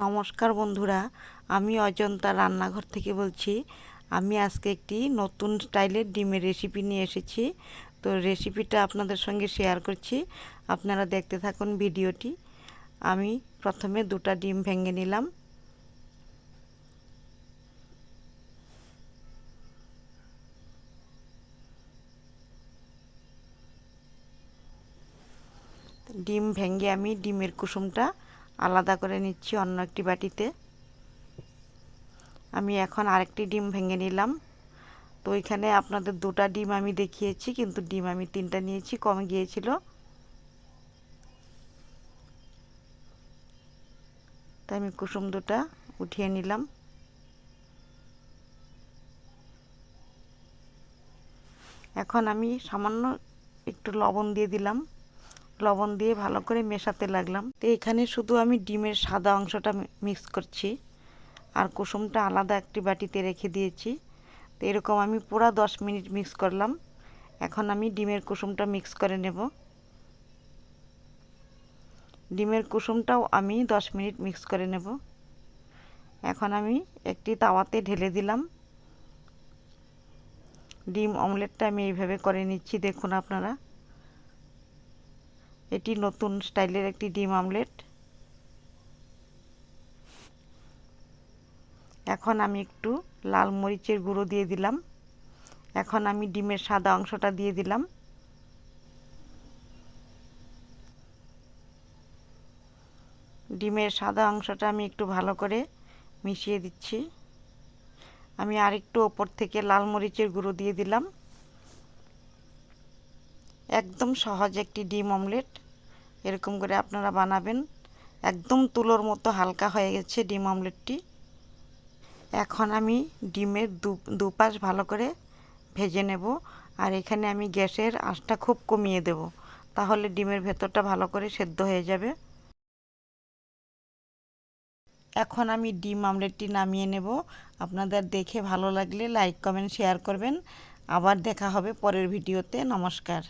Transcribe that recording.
নমস্কার বন্ধুরা, আমি অজন্তা রান্নাঘর থেকে বলছি। আমি আজকে একটি নতুন স্টাইলের ডিমের রেসিপি নিয়ে এসেছি। তো রেসিপিটা আপনাদের সঙ্গে শেয়ার করছি। আপনারা দেখতে থাকুন ভিডিওটি। আমি প্রথমে দুটা ডিম ভেঙে নিলাম। ডিম ভেঙে আমি ডিমের কুসুমটা আলাদা করে নিচ্ছি অন্য একটি বাটিতে। আমি এখন আরেকটি ডিম ভেঙে নিলাম। তো ওইখানে আপনাদের দুটা ডিম আমি দেখিয়েছি, কিন্তু ডিম আমি তিনটা নিয়েছি, কমে গিয়েছিল। তাই আমি কুসুম দুটা উঠিয়ে নিলাম। এখন আমি সামান্য একটু লবণ দিয়ে দিলাম। লবণ দিয়ে ভালো করে মেশাতে লাগলাম। তো এখানে শুধু আমি ডিমের সাদা অংশটা মিক্স করছি। আর কুসুমটা আলাদা একটি বাটিতে রেখে দিয়েছি। তো এরকম আমি পুরো দশ মিনিট মিক্স করলাম। এখন আমি ডিমের কুসুমটা মিক্স করে নেব। ডিমের কুসুমটাও আমি দশ মিনিট মিক্স করে নেব। এখন আমি একটি তাওয়াতে ঢেলে দিলাম। ডিম অমলেটটা আমি এইভাবে করে নিচ্ছি, দেখুন আপনারা। এটি নতুন স্টাইলের একটি ডিম আমলেট। এখন আমি একটু লাল মরিচের গুঁড়ো দিয়ে দিলাম। এখন আমি ডিমের সাদা অংশটা দিয়ে দিলাম। ডিমের সাদা অংশটা আমি একটু ভালো করে মিশিয়ে দিচ্ছি। আমি আরেকটু ওপর থেকে লাল মরিচের গুঁড়ো দিয়ে দিলাম। একদম সহজ একটি ডিম অমলেট। এরকম করে আপনারা বানাবেন। একদম তুলোর মতো হালকা হয়ে গেছে ডিম অমলেটটি। এখন আমি ডিমের দু, দুপাশ ভালো করে ভেজে নেব। আর এখানে আমি গ্যাসের আঁচটা খুব কমিয়ে দেব। তাহলে ডিমের ভেতরটা ভালো করে সেদ্ধ হয়ে যাবে। এখন আমি ডিম আমলেটটি নামিয়ে নেব। আপনাদের দেখে ভালো লাগলে লাইক, কমেন্ট, শেয়ার করবেন। আবার দেখা হবে পরের ভিডিওতে। নমস্কার।